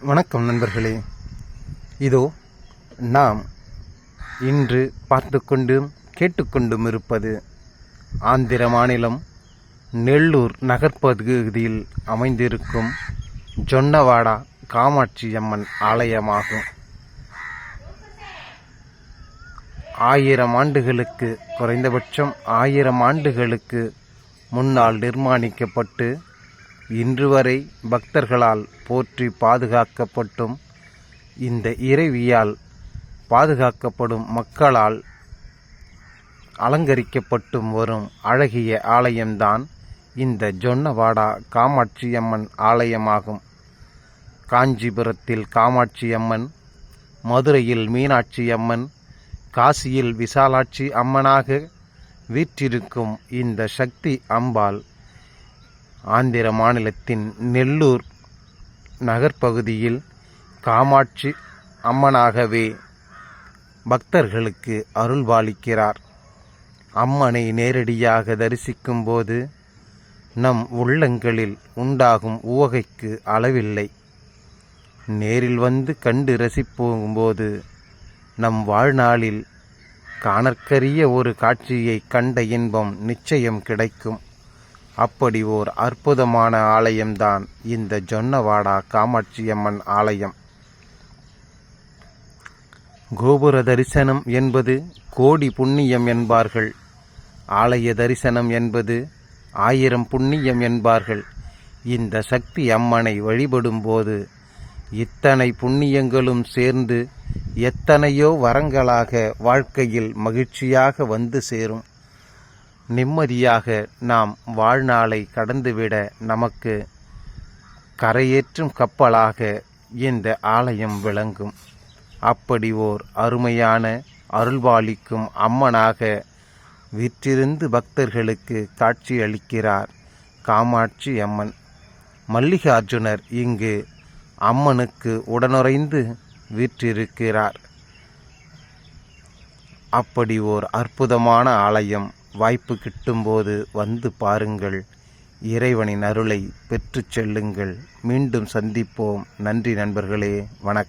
வணக்கம் நண்பர்களே. இதோ நாம் இன்று பார்த்து கொண்டும் கேட்டுக்கொண்டும் இருப்பது ஆந்திர மாநிலம் நெல்லூர் நகர்ப்பகுதியில் அமைந்திருக்கும் ஜொன்னவாடா காமாட்சி அம்மன் ஆலயமாகும். ஆயிரம் ஆண்டுகளுக்கு குறைந்தபட்சம் ஆயிரம் ஆண்டுகளுக்கு முன்னால் நிர்மாணிக்கப்பட்டு இன்று வரை பக்தர்களால் போற்றி பாதுகாக்கப்பட்டும் இந்த இறைவியால் பாதுகாக்கப்படும் மக்களால் அலங்கரிக்கப்பட்டும் வரும் அழகிய ஆலயம்தான் இந்த ஜொன்னவாடா காமாட்சி அம்மன் ஆலயமாகும். காஞ்சிபுரத்தில் காமாட்சி அம்மன் மதுரையில் மீனாட்சி அம்மன் காசியில் விசாலாட்சி அம்மனாக வீற்றிருக்கும் இந்த சக்தி அம்பாள் ஆந்திர மாநிலத்தின் நெல்லூர் நகர்ப்பகுதியில் காமாட்சி அம்மனாகவே பக்தர்களுக்கு அருள்பாலிக்கிறார் அம்மனை நேரடியாக தரிசிக்கும்போது நம் உள்ளங்களில் உண்டாகும் உவகைக்கு அளவில்லை. நேரில் வந்து கண்டு ரசிப்போகும்போது நம் வாழ்நாளில் காணற்கரிய ஒரு காட்சியை கண்ட இன்பம் நிச்சயம் கிடைக்கும். அப்படி ஓர் அற்புதமான ஆலயம்தான் இந்த ஜொன்னவாடா காமாட்சியம்மன் ஆலயம். கோபுர தரிசனம் என்பது கோடி புண்ணியம் என்பார்கள். ஆலய தரிசனம் என்பது ஆயிரம் புண்ணியம் என்பார்கள். இந்த சக்தி அம்மனை வழிபடும்போது இத்தனை புண்ணியங்களும் சேர்ந்து எத்தனையோ வரங்களாக வாழ்க்கையில் மகிழ்ச்சியாக வந்து சேரும். நிம்மதியாக நாம் வாழ்நாளை கடந்துவிட நமக்கு கரையேற்றும் கப்பலாக இந்த ஆலயம் விளங்கும். அப்படி ஓர் அருமையான அருள்பாலிக்கும் அம்மனாக விற்றிருந்து பக்தர்களுக்கு காட்சியளிக்கிறார் காமாட்சி அம்மன். மல்லிகார்ஜுனர் இங்கு அம்மனுக்கு உடனுறைந்து வீற்றிருக்கிறார். அப்படி ஓர் அற்புதமான ஆலயம் வாய்ப்பு கிட்டும்போது வந்து பாருங்கள். இறைவனின் அருளை பெற்றுச் செல்லுங்கள். மீண்டும் சந்திப்போம். நன்றி நண்பர்களே. வணக்கம்.